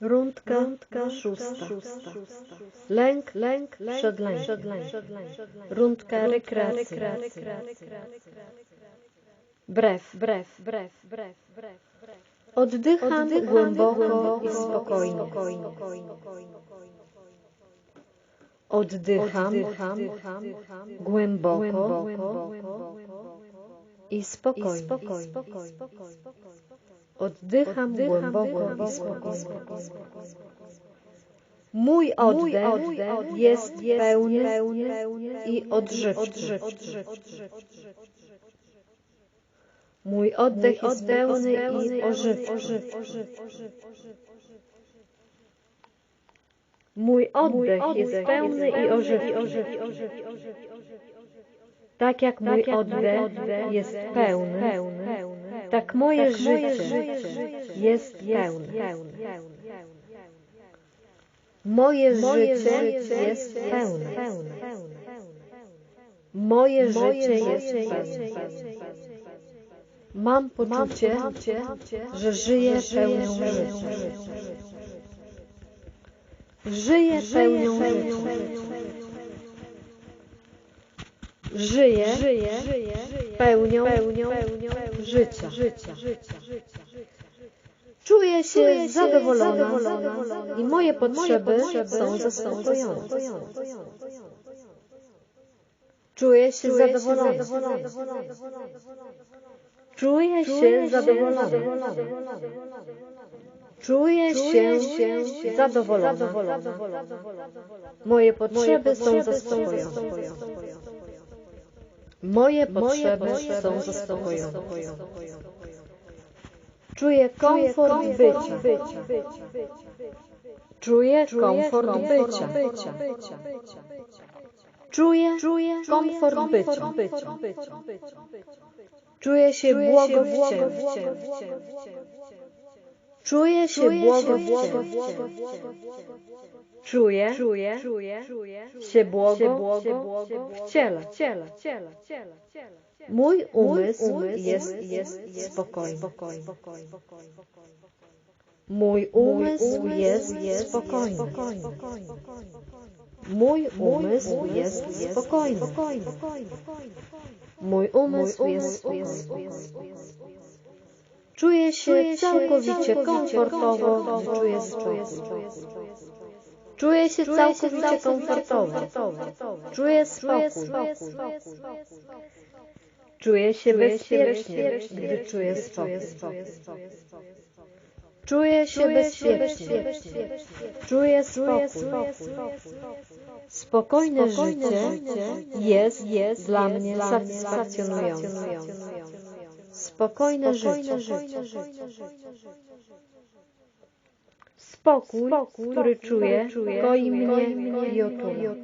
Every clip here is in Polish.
Rundka, Rundka szósta. Lęk, lęk przed lękiem. Rundka rekreacyjna. Brew, brew, brew, brew, brew. Oddycham głęboko i spokojnie. Oddycham głęboko i spokojnie. Oddycham głęboko. Mój oddech jest pełny i odżywczy. Mój oddech jest pełny i ożywczy. Mój oddech jest pełny i ożywczy. Tak jak mój oddech jest pełny, tak moje życie jest pełne. Moje życie jest pełne. Moje życie jest pełne. Mam poczucie, że żyję pełnią życia. Żyję pełnią życia. Żyję pełnią życia. Czuję się zadowolona i moje potrzeby są zaspokojone. Czuję się zadowolona. Czuję się zadowolona. Czuję się zadowolona. Moje potrzeby są zaspokojone. Moje potrzeby są zaspokojone. Czuję komfort bycia. Czuję komfort bycia. Czuję komfort bycia. Czuję się błogo w ciele. Czuję się błogo w ciele. Czuję się błogo w ciele. Mój umysł jest spokojny. Mój umysł jest spokojny. Mój umysł jest spokojny. Mój umysł jest spokojny. Czuję się całkowicie komfortowo, gdy czuję spokój. Czuję się całkowicie komfortowo. Czuję spokój. Czuję się bezpiecznie, gdy czuję spokój. Czuję się bezpiecznie. Czuję spokój. Spokojne życie jest, jest dla mnie satysfakcjonujące. Spokojne życie. Spokój, który czuję, goi mnie i otula.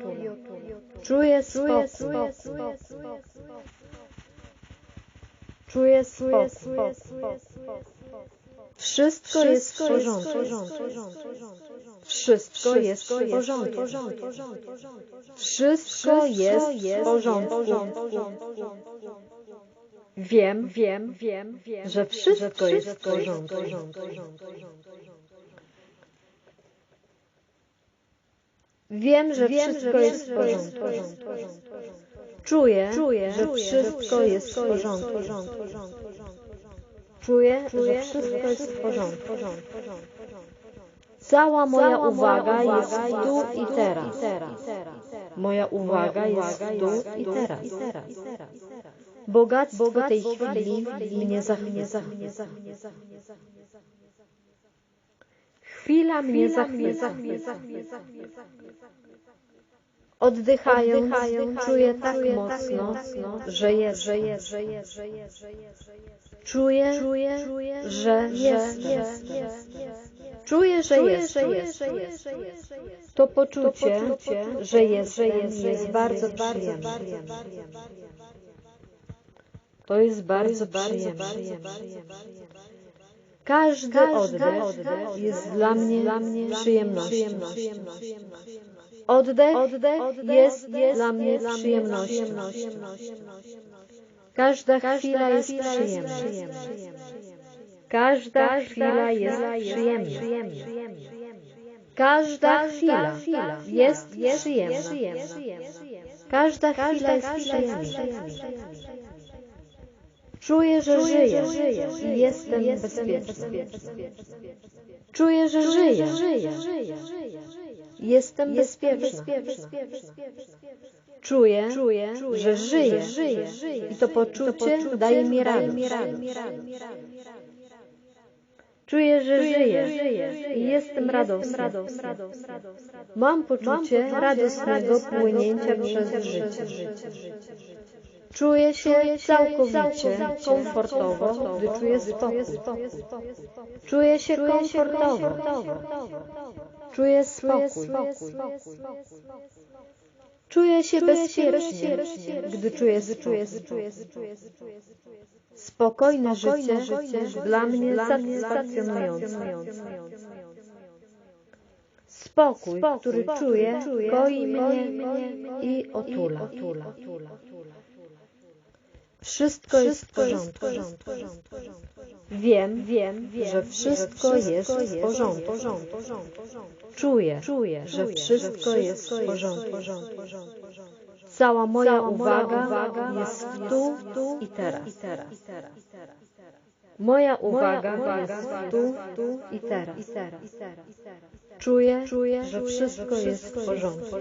Czuję spokój. Czuję spokój. Wszystko jest w porządku. Wszystko jest w porządku. Wszystko jest w porządku. Wiem, wiem, wiem, że wszystko jest w porządku. Wiem, że wszystko jest w porządku. Czuję, że wszystko jest w porządku. Czuję, że wszystko jest w porządku. Cała moja uwaga jest tu i teraz. Moja uwaga jest tu i teraz. Bogactwo tej chwili mnie zachwyca. Chwila mnie zachwyca. Oddychając, czuję tak mocno, że jest, że jest, że jest, że jest. Czuję, że jestem. Czuję, że jestem. To poczucie, że jestem, jest bardzo przyjemne. To jest bardzo przyjemne. Każdy oddech jest dla mnie przyjemnością. Oddech jest dla mnie przyjemnością. Każda chwila jest przyjemna. Każda chwila jest przyjemna. Każda chwila jest przyjemna. Każda chwila jest przyjemna. Czuję, że żyję i jestem bezpieczny. Czuję, że żyję. Jestem bezpieczna. Czuję, że żyję i to poczucie daje mi radość. Czuję, że żyję i jestem radosna. Mam poczucie radosnego płynięcia przez życie. Czuję się całkowicie komfortowo, gdy czuję spokój. Czuję się komfortowo. Czuję spokój. Czuję się bezpiecznie, gdy czuję spokój. Spokojne życie jest dla mnie satysfakcjonujące. Spokój, który czuję, koi mnie i otula. Wszystko jest w porządku. Wiem, wiem, że wszystko jest w porządku. Czuję, że wszystko jest w porządku. Cała moja uwaga jest tu i teraz. Moja uwaga jest tu i teraz. Czuję, że wszystko jest w porządku.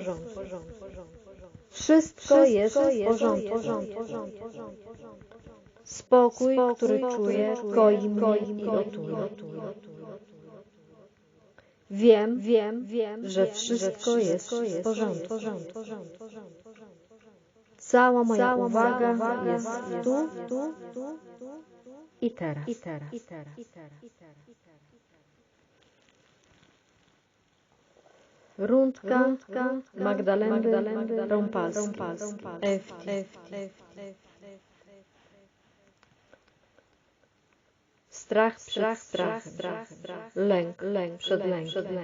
Wszystko jest w porządku. Spokój, który czuję, koi mnie i otula. Wiem, wiem, że wszystko jest w porządku. Cała moja uwaga jest tu i teraz. Rundka Magdalendy Rąpalskiej. Efti. Strach przed strachem. Lęk przed lękiem.